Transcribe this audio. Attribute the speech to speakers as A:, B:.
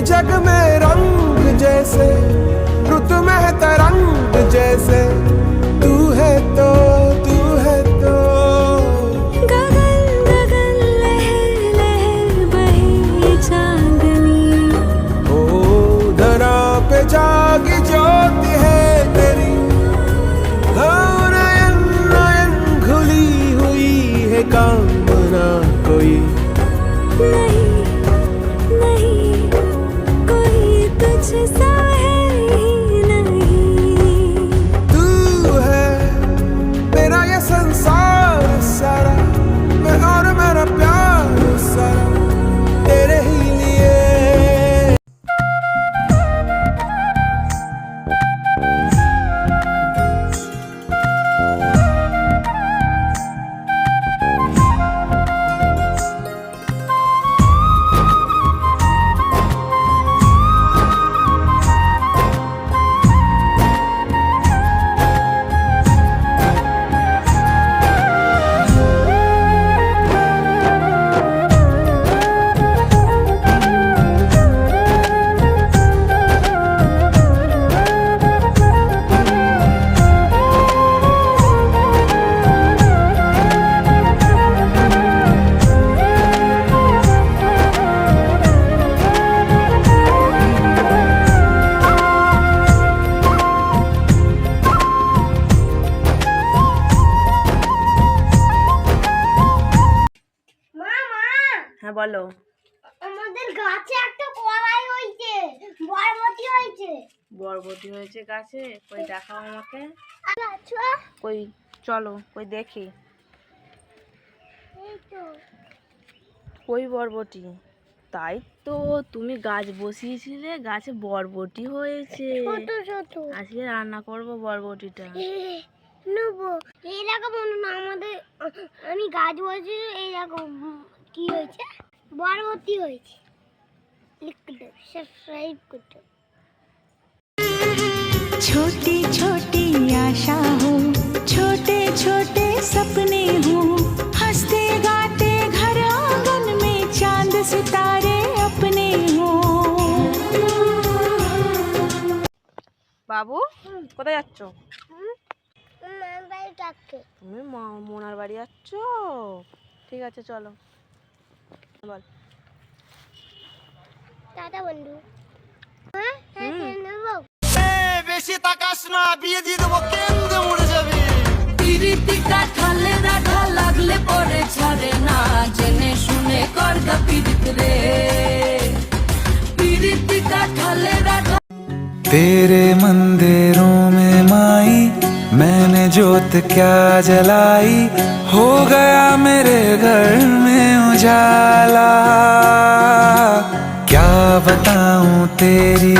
A: जग में
B: হ্যাঁ বলো।
C: আমাদের গাছে একটা কলাই হয়েছে বরবটি হয়েছে।
B: বরবটি হয়েছে গাছে? কই দেখাও আমাকে।
C: আচ্ছা
B: কই চলো কই দেখি।
C: এই তো।
B: কই বরবটি? তাই তো তুমি গাছ বসিয়েছিলে গাছে বরবটি হয়েছে। আজকে রান্না করব বরবটিটা।
C: নেব। এইরকম আমাদের আমি গাছ বসে এইরকম কি হয়েছে? বরবটি হয়েছে লিখতে সাবস্ক্রাইব করতে
D: छोटी छोटी आशा हो छोटे छोटे सपने हो हंसते गाते घर आंगन में चांद सितारे अपने हो
B: বাবু কোথায় যাচ্ছ
C: বাড়ি ডাকছে
B: তুমি ম- মোনার বাড়ি যাচ্ছ ঠিক আছে চলো বল
C: টাটা বন্ধু হ্যাঁ হ্যাঁ
B: হুম।
C: নেবো
A: বেশি তাকাস না বিয়ে দিয়ে দেবো কেন্দ্রে মরে যাবি
E: পিরিতিকা ঢালে না ঢাল লাগলে পরে ছাড়ে না জেনে শুনে কর গা পিরিত রে পিরিতিকা ঢালে না ঢাল
F: तेरे मंदिरों में माई मैंने जोत क्या जलाई हो गया मेरे घर में उजाला। क्या बताऊँ तेरी